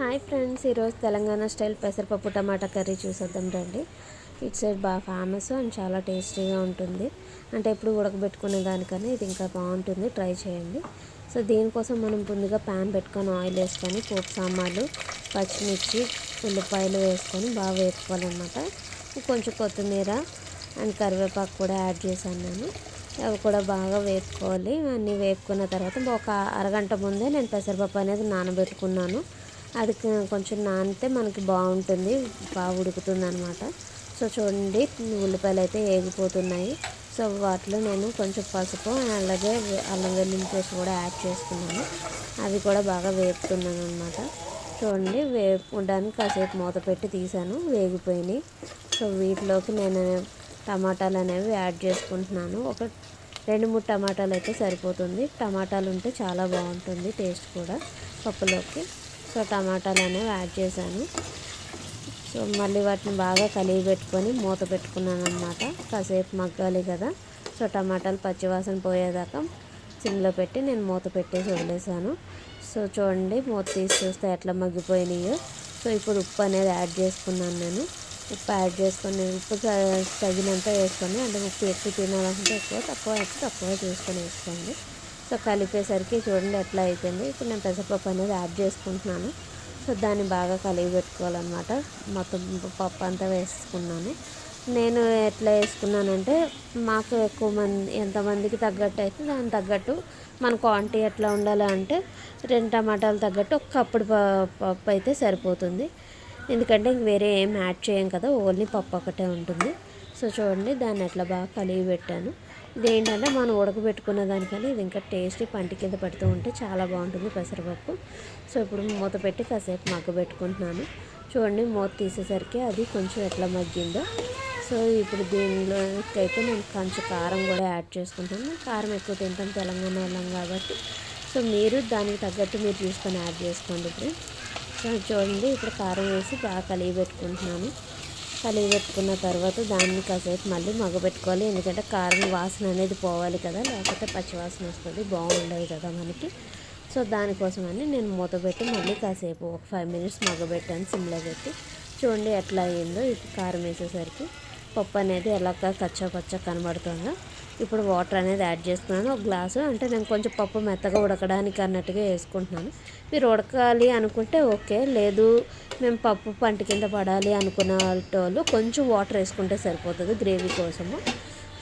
Hi friends ఈరోజు Telangana style పెసరపప్పు టమాటా curry చూసేద్దాం రండి. ఇటు సైడ్ బాగా ఫేమస్ అండ్ చాలా టేస్టీగా ఉంటుంది. అంటే ఎప్పుడు ఉడకబెట్టుకునే దానికన్నా ఇది ఇంకా బాగుంటుంది. ట్రై చేయండి. సో దీనికోసం మనం ముందుగా ప్యాన్ పెట్టుకొని ఆయిల్ వేసుకొని పోపు సామాన్లు పచ్చిమిర్చి ఉల్లిపాయలు వేసుకొని బాగా వేసుకోవాలన్నమాట కొంచెం కొత్తిమీర అండ్ కరివేపాకు కూడా యాడ్ చేశాను నేను. అవి కూడా బాగా వేపుకోవాలి. అన్నీ వేపుకున్న తర్వాత ఒక అరగంట ముందే నేను పెసరపప్పు అనేది నానబెట్టుకున్నాను. అది కొంచెం నానితే మనకి బాగుంటుంది బాగా ఉడుకుతుంది అనమాట సో చూడండి ఉల్లిపాయలు అయితే ఏగిపోతున్నాయి. సో వాటిలో నేను కొంచెం పసుపు అలాగే అల్లం వెల్లుల్లి పేస్ట్ కూడా యాడ్ చేసుకున్నాను. అవి కూడా బాగా వేపుతున్నాను అనమాట చూడండి వేపుకోవడానికి కాసేపు మూత పెట్టి తీసాను వేగిపోయినాయి. సో వీటిలోకి నేను టమాటాలు అనేవి యాడ్ చేసుకుంటున్నాను. ఒక రెండు మూడు టమాటాలు అయితే సరిపోతుంది. టమాటాలు ఉంటే చాలా బాగుంటుంది టేస్ట్ కూడా పప్పులోకి. సో టమాటాలు అనేవి యాడ్ చేశాను. సో మళ్ళీ వాటిని బాగా కలిగి పెట్టుకొని మూత పెట్టుకున్నాను అనమాట కాసేపు మగ్గాలి కదా. సో టమాటాలు పచ్చివాసన పోయేదాకా సిమ్లో పెట్టి నేను మూత పెట్టేసి వదిలేసాను సో చూడండి మూత తీసి చూస్తే ఎట్లా మగ్గిపోయినాయో. సో ఇప్పుడు ఉప్పు అనేది యాడ్ చేసుకున్నాను నేను. ఉప్పు యాడ్ చేసుకొని ఉప్పు తగినంత వేసుకొని అంటే ఉప్పు ఎక్కువ తినాలంటే ఎక్కువ తక్కువ అయితే తక్కువ చేసుకొని వేసుకోండి. సో కలిపేసరికి చూడండి ఎట్లా అయిపోయింది. ఇప్పుడు నేను పెసరపప్పు అనేది యాడ్ చేసుకుంటున్నాను. సో దాన్ని బాగా కలిగి పెట్టుకోవాలన్నమాట. మొత్తం పప్పు అంతా వేసుకున్నాను. నేను ఎట్లా వేసుకున్నానంటే మాకు ఎక్కువ మంది ఎంతమందికి తగ్గట్టు అయితే దానికి తగ్గట్టు మన క్వాంటిటీ ఎట్లా ఉండాలి అంటే రెండు టమాటాలు తగ్గట్టు ఒక కప్పుడు పప్పు అయితే సరిపోతుంది. ఎందుకంటే వేరే ఏం యాడ్ చేయం కదా ఓన్లీ పప్పు ఒకటే ఉంటుంది. సో చూడండి దాన్ని ఎట్లా బాగా కలిగి పెట్టాను. ఇదేంటంటే మనం ఉడకబెట్టుకున్న దానికన్నా ఇది ఇంకా టేస్టీ పంటి కింద పెడుతూ ఉంటే చాలా బాగుంటుంది పెసరపప్పు. సో ఇప్పుడు మూత పెట్టి కాసేపు మగ్గబెట్టుకుంటున్నాను చూడండి మూత తీసేసరికి అది కొంచెం ఎట్లా మగ్గిందో. సో ఇప్పుడు దీనిలోకైతే అయితే నేను కొంచెం కారం కూడా యాడ్ చేసుకుంటాను. కారం ఎక్కువ తింటాం తెలంగాణ వాళ్ళం కాబట్టి. సో మీరు దానికి తగ్గట్టు మీరు చూసుకొని యాడ్ చేసుకోండి ఇప్పుడు. సో చూడండి ఇప్పుడు కారం వేసి బాగా కలిగి పెట్టుకుంటున్నాను. కలిగి పెట్టుకున్న తర్వాత దాన్ని కాసేపు మళ్ళీ మగబెట్టుకోవాలి ఎందుకంటే కారం వాసన అనేది పోవాలి కదా లేకపోతే పచ్చివాసన వస్తుంది బాగుండదు కదా మనకి. సో దానికోసమని నేను మూత పెట్టి మళ్ళీ కాసేపు ఒక ఫైవ్ మినిట్స్ మగబెట్టాను సిమ్లో పెట్టి. చూడండి ఎట్లా అయ్యిందో ఇప్పుడు కారం వేసేసరికి. పప్పు అనేది ఎలా కచ్చా పచ్చ కనబడుతుందో. ఇప్పుడు వాటర్ అనేది యాడ్ చేసుకున్నాను ఒక గ్లాసు అంటే నేను కొంచెం పప్పు మెత్తగా ఉడకడానికి అన్నట్టుగా వేసుకుంటున్నాను. మీరు ఉడకాలి అనుకుంటే ఓకే. లేదు మేము పప్పు పంట కింద పడాలి అనుకున్న వాళ్ళు కొంచెం వాటర్ వేసుకుంటే సరిపోతుంది గ్రేవీ కోసము.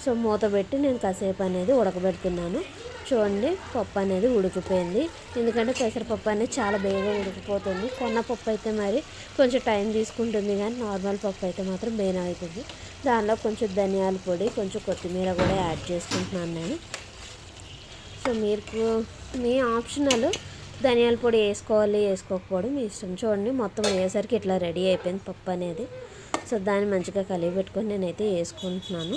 సో మూత పెట్టి నేను కాసేపు అనేది ఉడకబెడుతున్నాను. చూడండి పప్పు అనేది ఉడికిపోయింది. ఎందుకంటే పెసరపప్పు అనేది చాలా బేగా ఉడికిపోతుంది. కొన్న పప్పు అయితే మరి కొంచెం టైం తీసుకుంటుంది కానీ నార్మల్ పప్పు అయితే మాత్రం బేన అవుతుంది. దానిలో కొంచెం ధనియాల పొడి కొంచెం కొత్తిమీర కూడా యాడ్ చేసుకుంటున్నాను నేను. సో మీరు మీ ఆప్షనల్ ధనియాల పొడి వేసుకోవాలి వేసుకోకపోవడం మీ ఇష్టం. చూడండి మొత్తం అయ్యేసరికి ఇట్లా రెడీ అయిపోయింది పప్పు అనేది. సో దాన్ని మంచిగా కలిగి పెట్టుకొని నేనైతే వేసుకుంటున్నాను.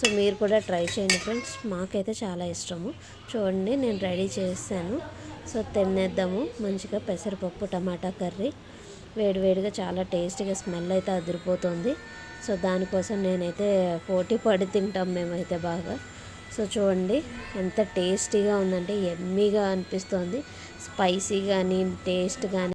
సో మీరు కూడా ట్రై చేయండి ఫ్రెండ్స్. మాకైతే చాలా ఇష్టము. చూడండి నేను రెడీ చేశాను. సో తినేద్దాము. మంచిగా పెసరపప్పు టమాటా కర్రీ. వేడివేడిగా చాలా టేస్టీగా స్మెల్ అయితే అదిరిపోతుంది. సో దానికోసం నేనైతే పోటీ పడి తింటాం మేమైతే బాగా. సో చూడండి ఎంత టేస్టీగా ఉందంటే ఎమ్మీగా అనిపిస్తుంది. స్పైసీ కానీ టేస్ట్ కానీ